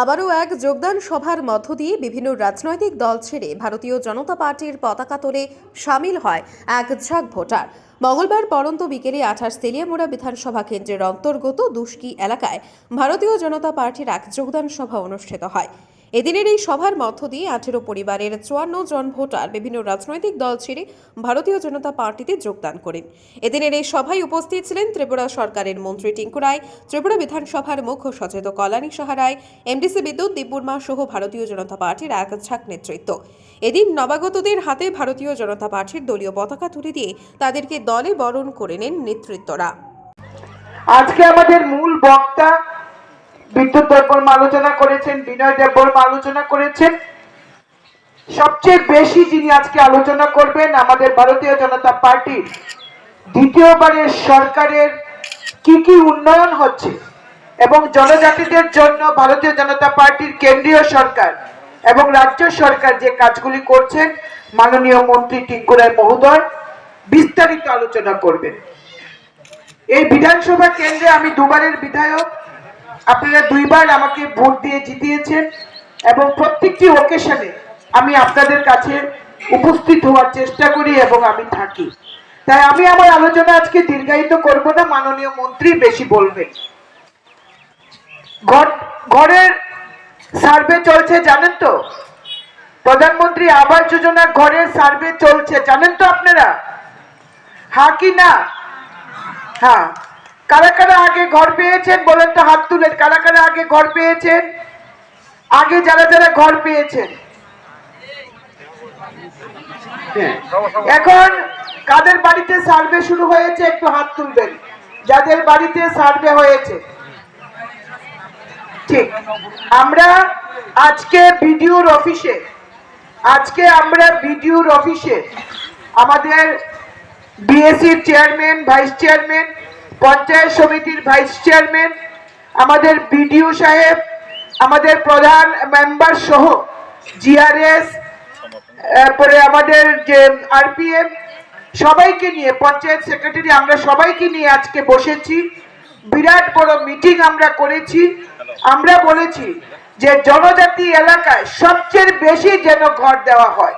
আবারও এক যোগদান সভার মধ্য দিয়ে বিভিন্ন রাজনৈতিক দল ছেড়ে ভারতীয় জনতা পার্টির পতাকা তোলে সামিল হয় এক ঝাঁক ভোটার। মঙ্গলবার পরন্ত বিকেলে আঠাশ তেলিয়ামোড়া বিধানসভা কেন্দ্রের অন্তর্গত দুষ্কি এলাকায় ভারতীয় জনতা পার্টির এক যোগদান সভা অনুষ্ঠিত হয়। এদিনের এই সভার মধ্য দিয়ে আঠেরো পরিবারের চুয়ান্ন জন ভোটার বিভিন্ন রাজনৈতিক দল ছেড়ে ভারতীয় জনতা পার্টিতে যোগদান করেন। এদিনের এই সভায় উপস্থিত ছিলেন ত্রিপুরা সরকারের মন্ত্রী টিঙ্কু রায়, ত্রিপুরা বিধানসভার মুখ্য সচেতক কল্যাণী সাহা রায়, এমডিসি বিদ্যুৎ দিব্যুর্মা সহ ভারতীয় জনতা পার্টির এক ঝাঁক নেতৃত্ব। এদিন নবাগতদের হাতে ভারতীয় জনতা পার্টির দলীয় পতাকা তুলে দিয়ে তাদেরকে দলে বরণ করে নেন নেতৃত্বরা। আজকে আমাদের মূল বক্তা বিদ্যুৎ দেববর্মা আলোচনা করেছেন, বিনয় দেববর্মা আলোচনা করেছেন। সবচেয়ে বেশি যিনি আজকে আলোচনা করবেন আমাদের ভারতীয় জনতা পার্টির দ্বিতীয়বারের সরকারের কি কি উন্নয়ন হচ্ছে এবং জনজাতিদের জন্য ভারতীয় জনতা পার্টির কেন্দ্রীয় সরকার এবং রাজ্য সরকার যে কাজগুলি করছেন, মাননীয় মন্ত্রী টিঙ্কুরায় মহোদয় বিস্তারিত আলোচনা করবেন। এই বিধানসভা কেন্দ্রে আমি দুবারের বিধায়ক আপনারা দুইবার আমাকে ভোট দিয়ে জিতিয়েছেন এবং প্রত্যেকটি ওকেশনে আমি আপনাদের কাছে উপস্থিত হওয়ার চেষ্টা করি এবং আমি থাকি। তাই আমি আমার আলোচনা আজকে দীর্ঘায়িত করব না, মাননীয় মন্ত্রী বেশি বলবেন। ঘরের সার্ভে চলছে, জানেন তো? প্রধানমন্ত্রী আবাস যোজনা ঘরের সার্ভে চলছে, জানেন তো আপনারা? হ্যাঁ কি না? হ্যাঁ। কারা কারা আগে ঘর পেয়েছেন? বলেন তো হাত তুলেন। কারা কারা আগে ঘর পেয়েছেন? আগে যারা যারা ঘর পেয়েছেন। এখন কাদের বাড়িতে সার্ভে শুরু হয়েছে? একটু হাত তুলবেন। যাদের বাড়িতে সার্ভে হয়েছে। ঠিক। আমরা আজকে বিডিওর অফিসে, আজকে আমরা বিডিওর অফিসে আমাদের বিএসসির চেয়ারম্যান, ভাইস চেয়ারম্যান পঞ্চায়েত সমিতির ভাইস চেয়ারম্যান, আমাদের বিডিও সাহেব, আমাদের প্রধান মেম্বার সহ জিআরএস তারপরে আমাদের যে আরপিএম, সবাইকে নিয়ে, পঞ্চায়েত সেক্রেটারি, আমরা সবাইকে নিয়ে আজকে বসেছি। বিরাট বড় মিটিং আমরা করেছি। আমরা বলেছি যে জনজাতি এলাকায় সবচেয়ে বেশি যেন ঘর দেওয়া হয়।